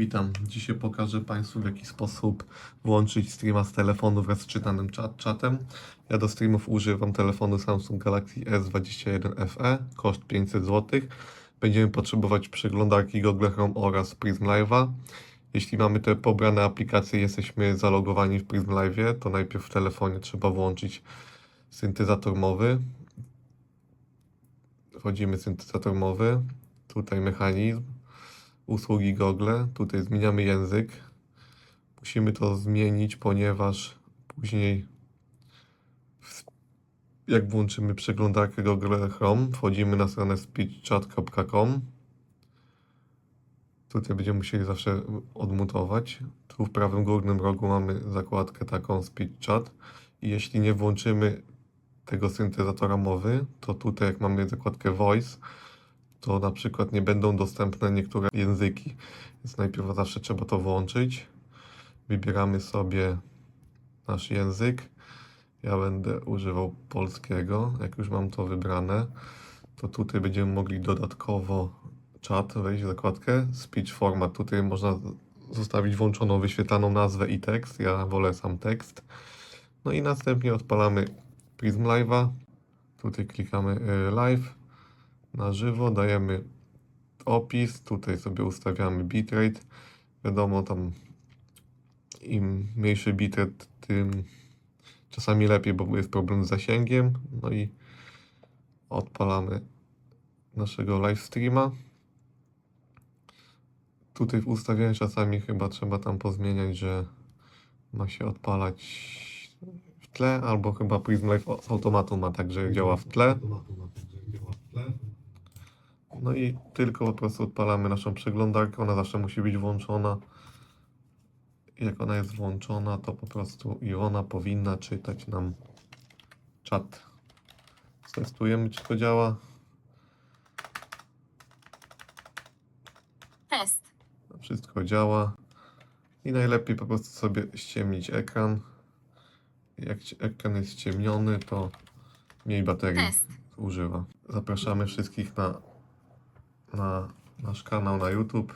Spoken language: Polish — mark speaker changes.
Speaker 1: Witam. Dzisiaj pokażę Państwu w jaki sposób włączyć streama z telefonu wraz z czytanym czatem. Ja do streamów używam telefonu Samsung Galaxy S21 FE, koszt 500 zł. Będziemy potrzebować przeglądarki Google Chrome oraz Prism Live'a. Jeśli mamy te pobrane aplikacje jesteśmy zalogowani w Prism Live, to najpierw w telefonie trzeba włączyć syntezator mowy. Wchodzimy syntezator mowy, tutaj mechanizm usługi Google. Tutaj zmieniamy język. Musimy to zmienić, ponieważ później jak włączymy przeglądarkę Google Chrome, wchodzimy na stronę speechchat.com. Tutaj będziemy musieli zawsze odmutować. Tu w prawym górnym rogu mamy zakładkę taką Speech Chat. I jeśli nie włączymy tego syntezatora mowy, to tutaj jak mamy zakładkę Voice, to na przykład nie będą dostępne niektóre języki. Więc najpierw zawsze trzeba to włączyć. Wybieramy sobie nasz język. Ja będę używał polskiego. Jak już mam to wybrane, to tutaj będziemy mogli dodatkowo czat wejść w zakładkę. Speech format. Tutaj można zostawić włączoną wyświetlaną nazwę i tekst. Ja wolę sam tekst. No i następnie odpalamy Prism Live'a. Tutaj klikamy y, live na żywo, dajemy opis, tutaj sobie ustawiamy bitrate. Wiadomo, tam im mniejszy bitrate, tym czasami lepiej, bo jest problem z zasięgiem. No i odpalamy naszego live streama. Tutaj w ustawieniu czasami chyba trzeba tam pozmieniać, że ma się odpalać w tle, albo chyba Prism Live automatu ma tak, że działa w tle. No i tylko po prostu odpalamy naszą przeglądarkę. Ona zawsze musi być włączona. Jak ona jest włączona, to po prostu i ona powinna czytać nam czat. Testujemy, czy to działa.
Speaker 2: Test.
Speaker 1: Wszystko działa. I najlepiej po prostu sobie ściemnić ekran. Jak ekran jest ściemniony, to mniej baterii
Speaker 2: Test.
Speaker 1: używa. Zapraszamy wszystkich na, na nasz kanał na YouTube.